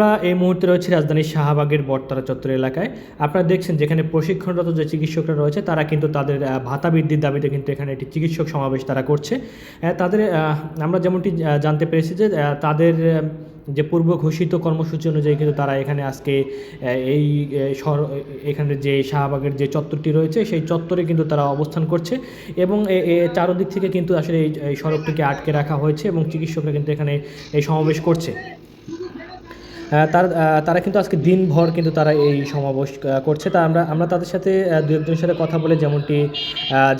আমরা এই মুহূর্তে রয়েছি রাজধানীর শাহবাগের বটতলা চত্বর এলাকায়। আপনারা দেখছেন যেখানে প্রশিক্ষণরত যে চিকিৎসকরা রয়েছে, তারা কিন্তু তাদের ভাতা বৃদ্ধির দাবিতে কিন্তু এখানে একটি চিকিৎসক সমাবেশ তারা করছে। তাদের আমরা যেমনটি জানতে পেরেছি যে তাদের যে পূর্ব ঘোষিত কর্মসূচি অনুযায়ী কিন্তু তারা এখানে আজকে এই শহর এখানে যে শাহবাগের যে চত্বরটি রয়েছে, সেই চত্বরে কিন্তু তারা অবস্থান করছে এবং চারদিক থেকে কিন্তু আসলে এই সড়কটিকে আটকে রাখা হয়েছে এবং চিকিৎসকরা কিন্তু এখানে এই সমাবেশ করছে। তার তারা কিন্তু আজকে দিনভর কিন্তু তারা এই সমাবেশ করছে। তা আমরা আমরা তাদের সাথে দু একজনের সাথে কথা বলে যেমনটি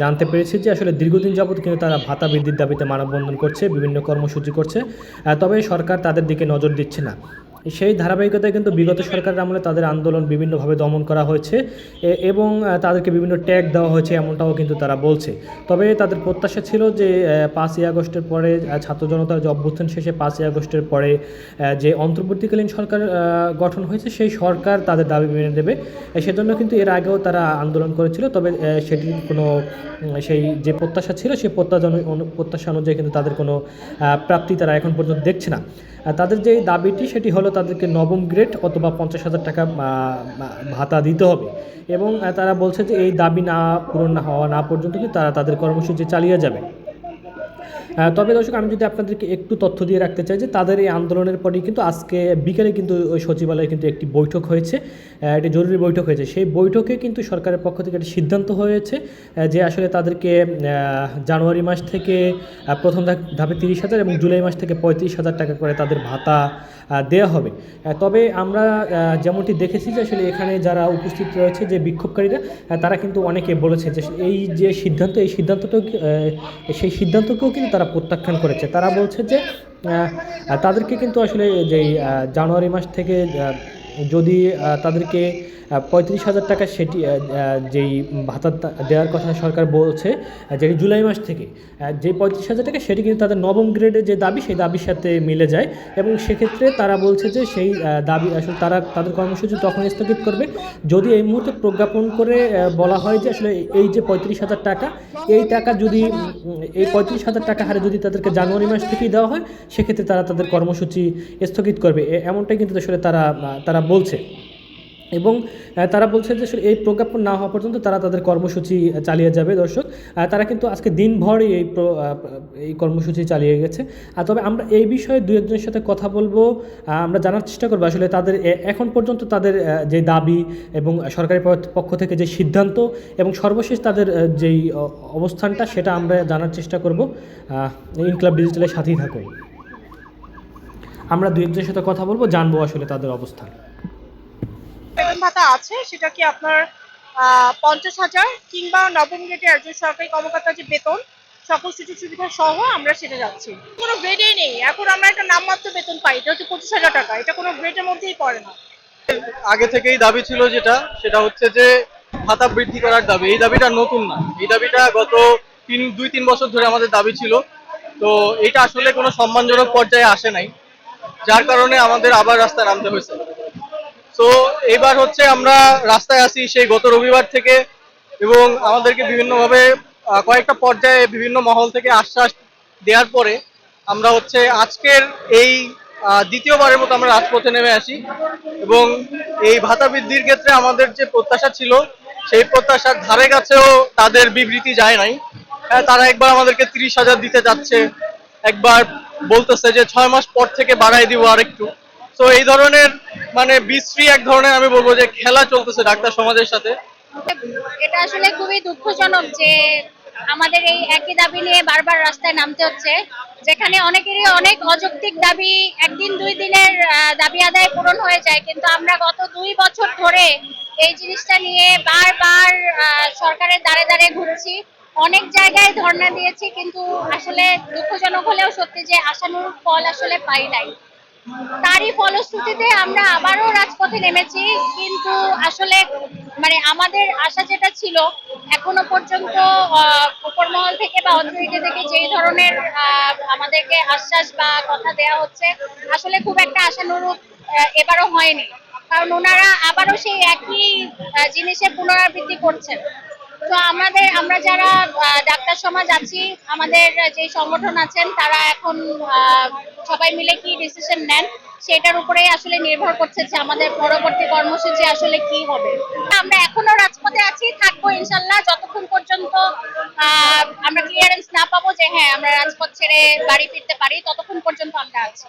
জানতে পেরেছি যে আসলে দীর্ঘদিন যাবত কিন্তু তারা ভাতা বৃদ্ধির দাবিতে মানববন্ধন করছে, বিভিন্ন কর্মসূচি করছে। তবে সরকার তাদের দিকে নজর দিচ্ছে না। সেই ধারাবাহিকতায় কিন্তু বিগত সরকারের আমলে তাদের আন্দোলন বিভিন্নভাবে দমন করা হয়েছে এবং তাদেরকে বিভিন্ন ট্যাগ দেওয়া হয়েছে এমনটাও কিন্তু তারা বলছে। তবে তাদের প্রত্যাশা ছিল যে পাঁচই আগস্টের পরে ছাত্র জনতার যে অভ্যুত্থান শেষে পাঁচই আগস্টের পরে যে অন্তর্বর্তীকালীন সরকার গঠন হয়েছে, সেই সরকার তাদের দাবি মেনে দেবে সেজন্য কিন্তু এর আগেও তারা আন্দোলন করেছিল, তবে সেটির কোনো সেই যে প্রত্যাশা ছিল, সেই প্রত্যাশা প্রত্যাশা অনুযায়ী কিন্তু তাদের কোনো প্রাপ্তি তারা এখন পর্যন্ত দেখছে না। তাদের যে দাবিটি, সেটি হলো তাদেরকে নবম গ্রেড অথবা পঞ্চাশ হাজার টাকা ভাতা দিতে হবে। এবং তারা বলছে যে এই দাবি না, পূরণ না হওয়া না পর্যন্ত তারা তাদের কর্মসূচি চালিয়ে যাবে। তবে দর্শক, আমি যদি আপনাদেরকে একটু তথ্য দিয়ে রাখতে চাই যে তাদের এই আন্দোলনের পরেই কিন্তু আজকে বিকেলে কিন্তু ওই সচিবালয়ে কিন্তু একটি বৈঠক হয়েছে। একটি জরুরি বৈঠক হয়েছে। সেই বৈঠকে কিন্তু সরকারের পক্ষ থেকে একটি সিদ্ধান্ত হয়েছে যে আসলে তাদেরকে জানুয়ারি মাস থেকে প্রথম ধাপ- তিরিশ হাজার এবং জুলাই মাস থেকে পঁয়ত্রিশ হাজার টাকা করে তাদের ভাতা দেওয়া হবে। তবে আমরা যেমনটি দেখেছি যে আসলে এখানে যারা উপস্থিত রয়েছে যে বিক্ষোভকারীরা তারা কিন্তু অনেকে বলেছে যে এই যে সিদ্ধান্ত, এই সিদ্ধান্তটা সেই সিদ্ধান্তকেও কিন্তু তারা প্রত্যাখ্যান করেছে। তারা বলছে যে তাদেরকে কিন্তু আসলে যেই জানুয়ারি মাস থেকে যদি তাদেরকে পঁয়ত্রিশ হাজার টাকা সেটি যেই ভাতা দেওয়ার কথা সরকার বলছে যেটি জুলাই মাস থেকে যে পঁয়ত্রিশ হাজার টাকা সেটি কিন্তু তাদের নবম গ্রেডের যে দাবি সেই দাবির সাথে মিলে যায় এবং সেক্ষেত্রে তারা বলছে যে সেই দাবি আসলে তারা তাদের কর্মসূচি তখন স্থগিত করবে। যদি এই মুহূর্তে প্রজ্ঞাপন করে বলা হয় যে আসলে এই যে পঁয়ত্রিশ হাজার টাকা এই টাকা যদি এই পঁয়ত্রিশ হাজার টাকা হারে যদি তাদেরকে জানুয়ারি মাস থেকেই দেওয়া হয় সেক্ষেত্রে তারা তাদের কর্মসূচি স্থগিত করবে। এমনটাই কিন্তু আসলে তারা আহ, তারা বলছে। এবং তারা বলছে যে এই প্রজ্ঞাপন না হওয়া পর্যন্ত তারা তাদের কর্মসূচি চালিয়ে যাবে দর্শক। তারা কিন্তু আজকে দিনভরই এই এই কর্মসূচি চালিয়ে গেছে। আর তবে আমরা এই বিষয়ে দু একজনের সাথে কথা বলব আমরা জানার চেষ্টা করব। আসলে তাদের এখন পর্যন্ত তাদের যে দাবি এবং সরকারি পক্ষ থেকে যে সিদ্ধান্ত এবং সর্বশেষ তাদের যেই অবস্থানটা সেটা আমরা জানার চেষ্টা করব। ইনক্লাব ডিজিটালের সাথেই থাকুন। আমরা দু একজনের সাথে কথা বলব, জানব আসলে তাদের অবস্থান। বেতন ভাতা আছে, সেটা কি আপনার পঞ্চাশ হাজার কিংবা নবম গ্রেডের একজন সরকারি কর্মকর্তার যে বেতন, সকল সুযোগ সুবিধা সহ আমরা সেটা যাচ্ছি। কোনো গ্রেডেই নেই। এখন আমরা একটা নামমাত্র বেতন পাই, এটা হচ্ছে পঁচিশ হাজার টাকা। এটা কোনো গ্রেডের মধ্যেই পড়ে না। আগে থেকেই দাবি ছিল যেটা, সেটা হচ্ছে যে ভাতা বৃদ্ধি করার দাবি। এই দাবিটা নতুন না। এই দাবিটা গত তিন, দুই, তিন বছর ধরে আমাদের দাবি ছিল। তো এটা আসলে কোনো সম্মানজনক পর্যায়ে আসে নাই। যার কারণে আমাদের আবার রাস্তায় নামতে হয়েছে। তো এবার হচ্ছে আমরা রাস্তায় আসি সেই গত রবিবার থেকে এবং আমাদেরকে বিভিন্নভাবে কয়েকটা পর্যায়ে বিভিন্ন মহল থেকে আশ্বাস দেওয়ার পরে আমরা হচ্ছে আজকের এই দ্বিতীয়বারের মতো আমরা রাজপথে নেমে আসি এবং এই ভাতা বৃদ্ধির ক্ষেত্রে আমাদের যে প্রত্যাশা ছিল সেই প্রত্যাশার ধারে কাছেও তাদের বিবৃতি যায় নাই। হ্যাঁ, তারা একবার আমাদেরকে তিরিশ হাজার দিতে যাচ্ছে একবার বলতেছে যে ছয় মাস পর থেকে বাড়াই দিব আরেকটু। তো এই ধরনের মানে বিশ্রী এক ধরনের আমি বলব যে খেলা চলতেছে ডাক্তার সমাজের সাথে। এটা আসলে খুবই দুঃখজনক যে আমাদের এই একই দাবি নিয়ে বারবার রাস্তায় নামতে হচ্ছে, যেখানে অনেকেরই অনেক অযৌক্তিক দাবি একদিন দুই দিনের দাবি আদায় পূরণ হয়ে যায়, কিন্তু আমরা গত দুই বছর ধরে এই জিনিসটা নিয়ে বারবার সরকারের দ্বারে দ্বারে ঘুরছি। অনেক জায়গায় ধর্ণা দিয়েছি, কিন্তু আসলে দুঃখজনক হলেও সত্যি যে আশানুরূপ ফল আসলে পাই নাই। তারই ফলশ্রুতিতে আমরা আবারও রাজপথে নেমেছি কিন্তু আসলে মানে আমাদের আশা যেটা ছিল এখনও পর্যন্ত উপর মহল থেকে বা অথরিটি থেকে যেই ধরনের আমাদেরকে আশ্বাস বা কথা দেওয়া হচ্ছে আসলে খুব একটা আশানুরূপ এবারও হয়নি। কারণ ওনারা আবারও সেই একই আহ, জিনিসের পুনরাবৃত্তি করছেন। তো আমাদের, আমরা যারা ডাক্তার সমাজ আছি, আমাদের যে সংগঠন আছেন, তারা এখন সবাই মিলে কি ডিসিশন নেন, সেটার উপরেই আসলে নির্ভর করছে যে আমাদের পরবর্তী কর্মসূচি আসলে কি হবে। আমরা এখনও রাজপথে আছি, থাকব ইনশাল্লাহ, যতক্ষণ পর্যন্ত আমরা না পাবো যে হ্যাঁ আমরা রাজপথ ছেড়ে বাড়ি ফিরতে পারি, ততক্ষণ পর্যন্ত আমরা আছি।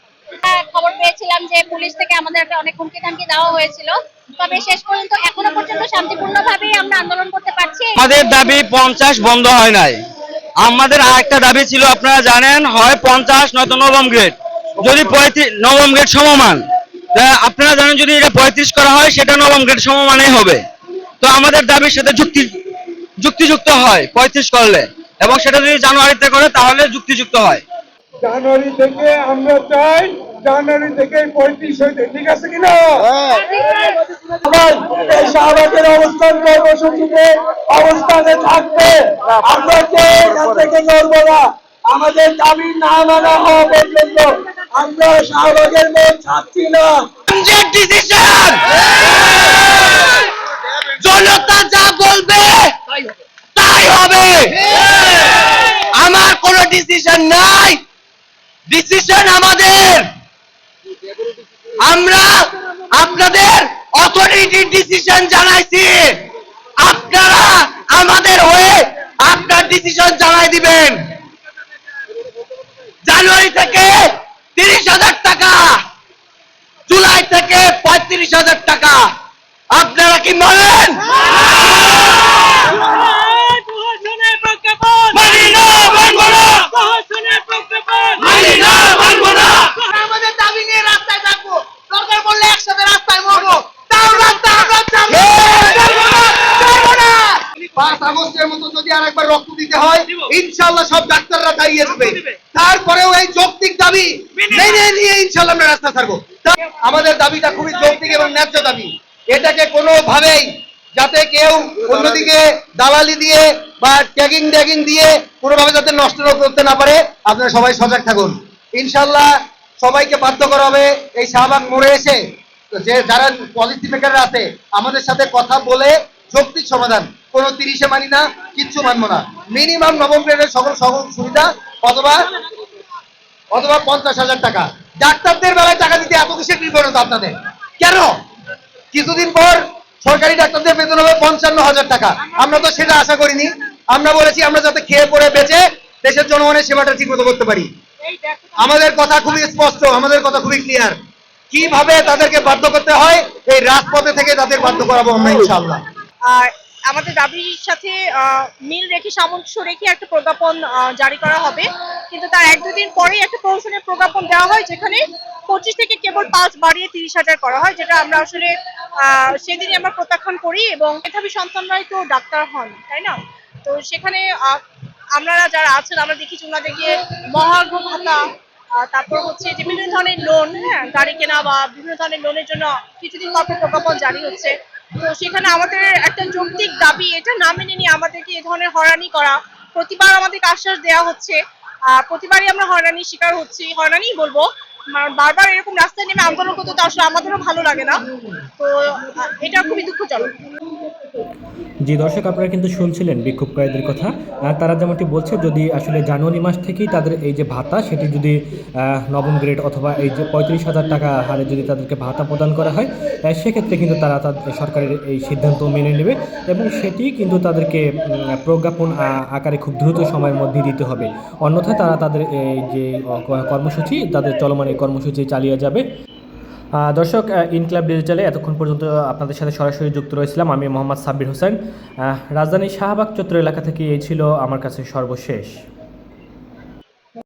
খবর পেয়েছিলাম যে পুলিশ থেকে আমাদেরকে অনেক হুমকি ধামকি দেওয়া হয়েছিল। তবে শেষ পর্যন্ত, এখনও পর্যন্ত শান্তিপূর্ণভাবেই আমরা আন্দোলন করতে পারছি। আমাদের দাবি পঞ্চাশ বন্ধ হয় নাই। আমাদের আরেকটা দাবি ছিল, আপনারা জানেন, হয় পঞ্চাশ, নয়তো নবম গ্রেড। যদি পঁয়ত্রিশ, নবম গ্রেড সমমান। আপনারা জানেন, যদি এটা পঁয়ত্রিশ করা হয়, সেটা নবম গ্রেড সমমানেই হবে। তো আমাদের দাবির সাথে যুক্তি যুক্তিযুক্ত হয়, পঁয়ত্রিশ করলে। এবং সেটা যদি জানুয়ারিতে করে তাহলে যুক্তিযুক্ত হয়। জানুয়ারি থেকে আমরা চাই জানুয়ারি থেকে পঁয়ত্রিশ হইতে। ঠিক আছে কিনা এই শাহবাগের অবস্থান কর্মসূচিতে অবস্থানে থাকবে। আমরা কে এখান থেকে নড়বো না আমাদের দাবি না মানা হওয়া পর্যন্ত আমরা শাহবাগের মন ছাড়ছি না। ডিসিশন জনতা যা বলবে তাই হবে। আমার কোনো ডিসিশন নাই। ডিসিশন আমাদের। আমরা আপনাদের অথরিটি ডিসিশন জানাইছি। আপনারা আমাদের হয়ে আপনার ডিসিশন জানাই দিবেন। জানুয়ারি থেকে তিরিশ হাজার টাকা। জুলাই থেকে পঁয়ত্রিশ হাজার টাকা। আপনারা কি মানেন মানি না, মানবো না। মানি না, মানবো না। আমাদের দাবি নিয়ে রাস্তায় থাকব দরকার পড়লে একসাথে রাস্তায় মরবো তাও রাস্তা আমরা ছাড়বো এ, ছাড়বো না, ছাড়বো না। পাঁচ আগস্টের মতো যদি আরেকবার রক্ত দিতে হয় ইনশাল্লাহ সব ডাক্তাররা দাঁড়িয়ে আসবে তারপরেও এই যৌক্তিক দাবি মেনে নিয়ে ইনশাল্লাহ আমরা রাস্তা ছাড়বো আমাদের দাবিটা খুবই যৌক্তিক এবং ন্যায্য দাবি। এটাকে কোনোভাবেই যাতে কেউ অন্যদিকে দালালি দিয়ে বা ট্যাগিং ট্যাগিং দিয়ে কোনোভাবে যাতে নষ্ট করতে না পারে আপনারা সবাই সজাগ থাকুন। ইনশাল্লাহ সবাইকে বাধ্য করা হবে এই শাহবাগ মোড়ে এসে। যে যারা পলিসি মেকাররা আছে আমাদের সাথে কথা বলে যৌক্তিক সমাধান। কোনো তিরিশে মানি না কিচ্ছু মানবো না। মিনিমাম নবম গ্রেডের সকল সকল সুবিধা অথবা অথবা পঞ্চাশ হাজার টাকা। ডাক্তারদের বেলায় টাকা দিতে এত কিসের বিপরীত আপনাদের? কেন? কিছুদিন পর সরকারি ডাক্তারদের বেতন হবে পঞ্চান্ন হাজার টাকা। আমরা তো সেটা আশা করিনি। আমরা বলেছি আমরা যাতে খেয়ে পড়ে বেঁচে দেশের জনগণের সেবাটা ঠিক মতো করতে পারি। আমাদের কথা খুবই স্পষ্ট আমাদের কথা খুবই ক্লিয়ার কীভাবে তাদেরকে বাধ্য করতে হয় এই রাজপথে থেকে তাদের বাধ্য করাবো আমরা ইনশাআল্লাহ। আর আমাদের দাবির সাথে মিল রেখে, সামঞ্জস্য রেখে একটা প্রজ্ঞাপন জারি করা হবে। কিন্তু তার এক দুদিন পরেই একটা প্রহসনের প্রজ্ঞাপন দেওয়া হয়, যেখানে পঁচিশ থেকে কেবল পাঁচ বাড়িয়ে তিরিশ হাজার করা হয়, যেটা আমরা আসলে সেদিনই আমরা প্রত্যাখ্যান করি এবং মেধাবী সন্তানরাই তো ডাক্তার হন, তাই না? তো সেখানে আপনারা যারা আছেন, আমরা দেখেছি ওনাদেরকে মহার্ঘ ভাতা তারপর হচ্ছে যে বিভিন্ন ধরনের লোন হ্যাঁ গাড়ি কেনা বা বিভিন্ন ধরনের লোনের জন্য কিছুদিন পর প্রজ্ঞাপন জারি হচ্ছে। তো সেখানে আমাদের একটা যৌক্তিক দাবি, এটা না মেনে নিয়ে আমাদেরকে এ ধরনের হয়রানি করা। প্রতিবার আমাদেরকে আশ্বাস দেওয়া হচ্ছে। প্রতিবারই আমরা হয়রানির শিকার হচ্ছি। হয়রানিই বলব। বারবার এরকম রাস্তায় নেমে আন্দোলন করতে তো আসলে আমাদেরও ভালো লাগে না। তো এটা খুবই দুঃখজনক। জি দর্শক আপনারা কিন্তু শুনছিলেন বিক্ষোভকারীদের কথা তারা যেমনটি বলছে, যদি আসলে জানুয়ারি মাস থেকেই তাদের এই যে ভাতা, সেটি যদি নবম গ্রেড অথবা এই যে পঁয়ত্রিশ হাজার টাকা হারে যদি তাদেরকে ভাতা প্রদান করা হয় সেক্ষেত্রে কিন্তু তারা তাদের সরকারের এই সিদ্ধান্ত মেনে নেবে এবং সেটি কিন্তু তাদেরকে প্রজ্ঞাপন আকারে খুব দ্রুত সময়ের মধ্যে দিতে হবে। অন্যথায় তারা তাদের এই যে কর্মসূচি, তাদের চলমান এই কর্মসূচি চালিয়ে যাবে। দর্শক ইনক্লাব ডিজিটালে এতক্ষণ পর্যন্ত আপনাদের সাথে সরাসরি যুক্ত রয়েছিলাম। আমি মোহাম্মদ সাব্বির হোসেন। রাজধানীর শাহবাগ চত্র এলাকা থেকে এই ছিল আমার কাছে সর্বশেষ।